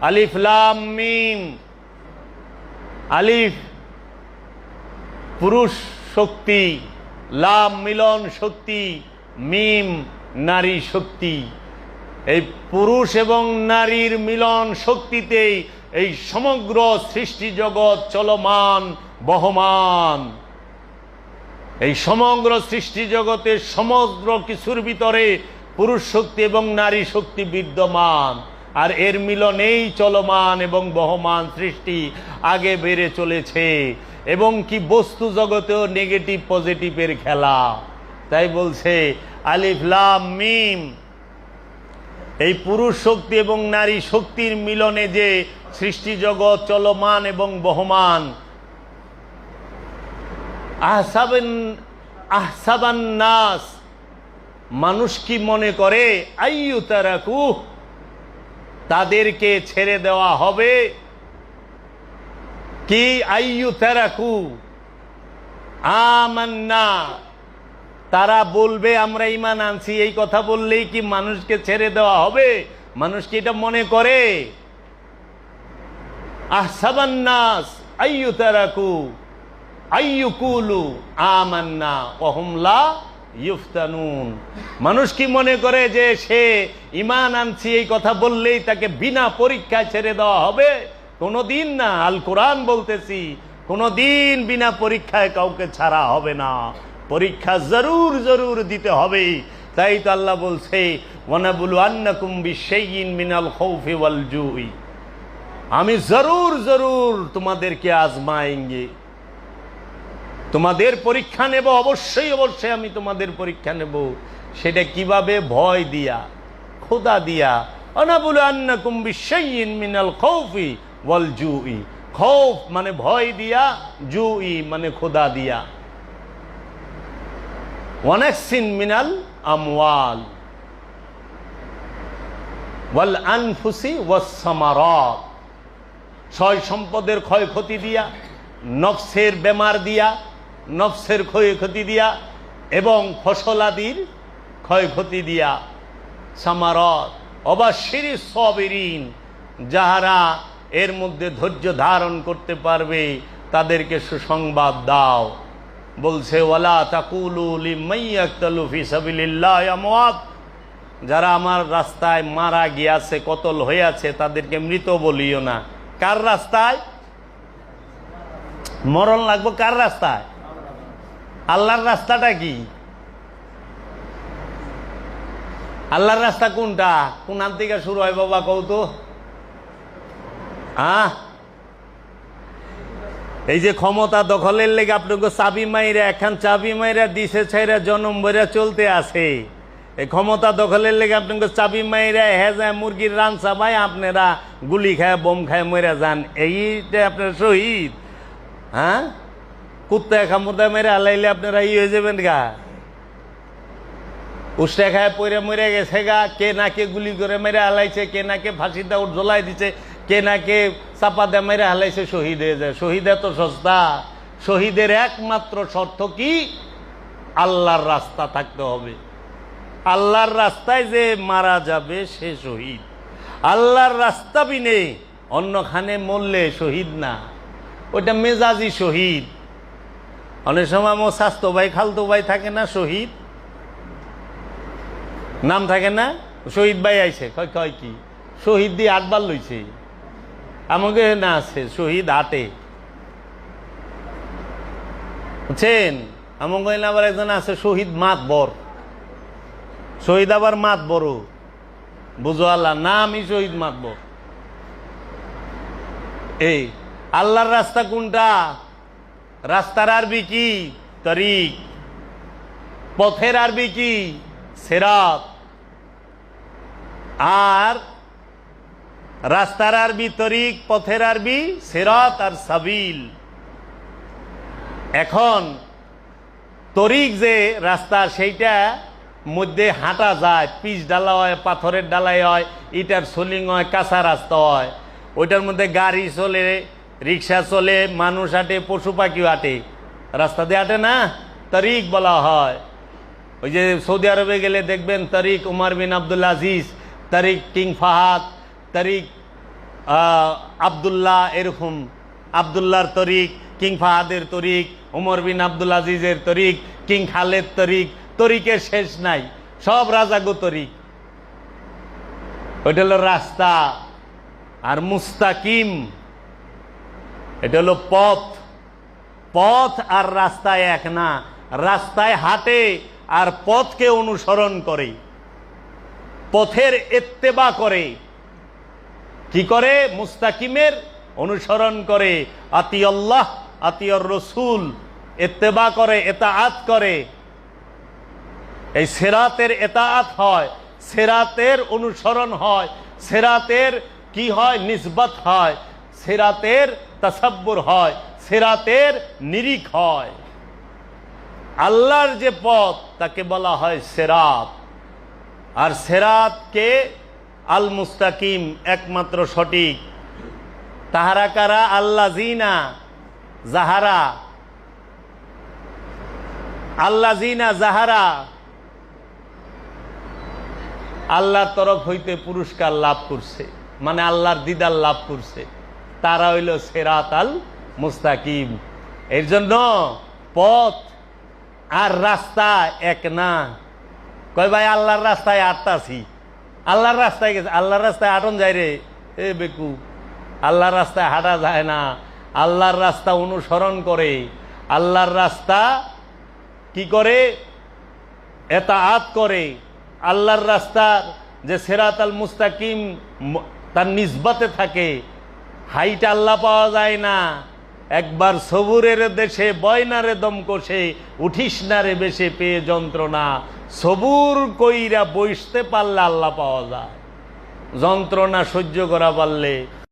আলিফ, লাম, মিম। আলিফ, পুরুষ শক্তি। লাম, মিলন শক্তি। মিম, নারী শক্তি। এই পুরুষ এবং নারীর মিলন শক্তিতেই এই সমগ্র সৃষ্টি জগৎ চলমান, বহমান। এই সমগ্র সৃষ্টি জগতের সমগ্র কিছুর ভিতরে পুরুষ শক্তি এবং নারী শক্তি বিদ্যমান। আর এর মিলনেই চলমান এবং বহমান সৃষ্টি আগে বেড়ে চলেছে। এবং কি বস্তু জগতেও নেগেটিভ পজিটিভের খেলা। তাই বলছে, আলিফ, লাম, মিম। এই পুরুষ শক্তি এবং নারী শক্তির মিলনে যে সৃষ্টি জগৎ চলমান এবং বহমান। আহসাবেন, আহসাবান নাস। মানুষ কি মনে করে আইয়ু তারাকু তাদেরকে ছেড়ে দেওয়া হবে। কি আইয়ু তারাকু? আমান্না। তারা বলবে, আমরা ইমান আনছি। এই কথা বললেই কি মানুষকে ছেড়ে দেওয়া হবে? মানুষ কি এটা মনে করে? আহসাবান্নাস আইয়ু তারাকু আইয়ুকুলু আমান্না। অহমলা ইউফতানুন। মানুষ কি মনে করে যে সে ইমান আনছি, এই কথা বললেই তাকে বিনা পরীক্ষায় ছেড়ে দেওয়া হবে? কোনোদিন না, আল কোরআন বলতেছি, কোনোদিন বিনা পরীক্ষায় কাউকে ছাড়া হবে না। পরীক্ষা জরুর জরুর দিতে হবে। তাই তো আল্লাহ বলছে মিনাল আমি জরুর জরুর তোমাদেরকে আজমায়েঙ্গে। তোমাদের পরীক্ষা নেব, অবশ্যই অবশ্যই আমি তোমাদের পরীক্ষা নেব। সেটা কীভাবে? ভয় দিয়া খোদা দিয়া। অনাবুল আন্নাকুম বিশাইয়িন মিনাল খাউফি ওয়াল জুই। খৌফ মানে ভয় দিয়া, জুই মানে খোদা দিয়া। ওয়ানাকসিন মিনাল আমওয়াল। ওয়াল আনফুসি ওয়াস সামারাত। ছয় সম্পদের ক্ষয়ক্ষতি দিয়া নফসের বেমার দিয়া নফসের ক্ষয়ক্ষতি দিয়া এবং ফসলাদির ক্ষয়ক্ষতি দিয়া। সামারত অবাশির সবেরিন, যাহারা এর মধ্যে ধৈর্য ধারণ করতে পারবে, তাদেরকে সুসংবাদ দাও। বলছে, ওয়ালা তাকুলু লিমাইয়াক্তালু ফি সাবিলিল্লাহ যারা আমার রাস্তায় মারা গিয়াছে, কতল হইয়াছে, তাদেরকে মৃত বলিও না। কার রাস্তায়? মরণ লাগবো কার রাস্তায়? আল্লাহর রাস্তাটা কি? আল্লাহর রাস্তা কোনটা? কোন থেকে শুরু হয় বাবা কৌ তো। হ্যাঁ এই যে ক্ষমতা দখলের লেগে আপনাকে চাবি মাইরা এখন চাবি মাইরা দিশে ছাইরা, জনম বইরা চলতে আসে এই ক্ষমতা দখলের লেগে আপনাকে চাবি মাইরা হেজা মুরগির রান চাবাই আপনারা গুলি খায়, বোম খায় মরে যান। এইটা আপনার শহীদ। হ্যাঁ কুত্তা খামুদা মেরে আলাইলে আপনারা ই হয়ে যাবেন গা। উষ্টা খায় পরে মরে গেছে গা, কে নাকে গুলি করে মেরে হালাইছে, কে নাকে ফাঁসি দাউট জ্বলাই দিছে, কে নাকে চাপা দে মেরে হালাইছে, শহীদ হয়ে যায়। শহীদ এত সস্তা। শহীদের একমাত্র শর্ত কি? আল্লাহর রাস্তা থাকতে হবে। আল্লাহর রাস্তায় যে মারা যাবে, সে শহীদ। আল্লাহর রাস্তা বিনে অন্যখানে মরলে শহীদ না। ওইটা মেজাজি শহীদ। অনেক সময় আমার স্বাস্থ্য ভাই, খালতো ভাই থাকে না, শহীদ। নাম থাকে না? শহীদ ভাই আইছে। কয় কয় কি? শহীদ দিয়ে আটবার লইছে। আমাকে না আছে, শহীদ আটে। বুঝছেন? আমাকে আবার একজন আছে, শহীদ মাত বর। শহীদ আবার মাত বড়। বুঝো আল্লাহ না আমি শহীদ মাত বর। এই, আল্লাহর রাস্তা কোনটা? রাস্তার আরবি কি? তরিক। পথের আরবি কি? সেরাত। আর রাস্তার আরবি তরিক, পথের আরবি সেরাত আর সাবিল। এখন তরিক যে রাস্তা, সেইটা মধ্যে হাঁটা যায়, পিচ ডালা হয়, পাথরের ডালাই হয়, ইটার সোলিং হয়, কাঁচা রাস্তা হয়। ওইটার মধ্যে গাড়ি চলে রিক্সা চলে, মানুষ হাঁটে, পশু পাখিও হাঁটে। রাস্তা দিয়ে হাঁটে না? তারিক বলা হয়। ওই যে সৌদি আরবে গেলে দেখবেন তারিক উমার বিন আব্দুল আজিজ তারিক কিং ফাহাদ তারিক আবদুল্লাহ এরকম। আবদুল্লাহর তরিক কিং ফাহাদের তরিক উমর বিন আব্দুল আজিজের তরিক কিং খালেদ তরিক তরিকের শেষ নাই, সব রাজাগো তরিক ওইটা হলো রাস্তা। আর মুস্তাকিম এটা হলো পথ। পথ আর রাস্তায় এক না। রাস্তায় হাঁটে আর পথকে অনুসরণ করে। পথের এত্তেবা করে। কি করে? মুস্তাকিমের অনুসরণ করে। আতিয়ল্লাহ আতিয়র রসুল। এত্তেবা করে এতাআত করে। এই সেরাতের এতাআত হয়। সেরাতের অনুসরণ হয়। সেরাতের কি হয়? নিসবত হয়। সেরাতের তাসাব্বুর হয়, সেরাতের নিরিখ হয়। আল্লাহর যে পথ, তাকে বলা হয় সেরাত। আর সেরাতকে আল মুস্তাকিম একমাত্র সঠিক। তাহারা কারা? আল্লাহ জিনা জাহারা আল্লাহ জিনা জাহারা আল্লাহর তরফ হইতে পুরস্কার লাভ করছে মানে আল্লাহর দিদার লাভ করছে। তারা হইল সেরাত আল মুস্তাকিম। এর জন্য পথ আর রাস্তা এক না। কয় ভাই, আল্লাহর রাস্তায় আটতাছি আল্লাহর রাস্তায় গেছে। আল্লাহর রাস্তায় আটন যায় রে। এ বেকু, আল্লাহর রাস্তায় হাঁটা যায় না। আল্লাহর রাস্তা অনুসরণ করে। আল্লাহর রাস্তা কি করে? এতাআত করে। আল্লাহর রাস্তার যে সেরাত আল মুস্তাকিম তার নিসবতে থাকে। হাইট আল্লাহ পাওয়া যায় না। একবার সবুরের দেশে, বয়নারে দম কষে উঠিস না রে বেশে পেয়ে যন্ত্রণা। সবুর কইরা বসতে পারলে আল্লাহ পাওয়া যায়। যন্ত্রণা সহ্য করা পারলে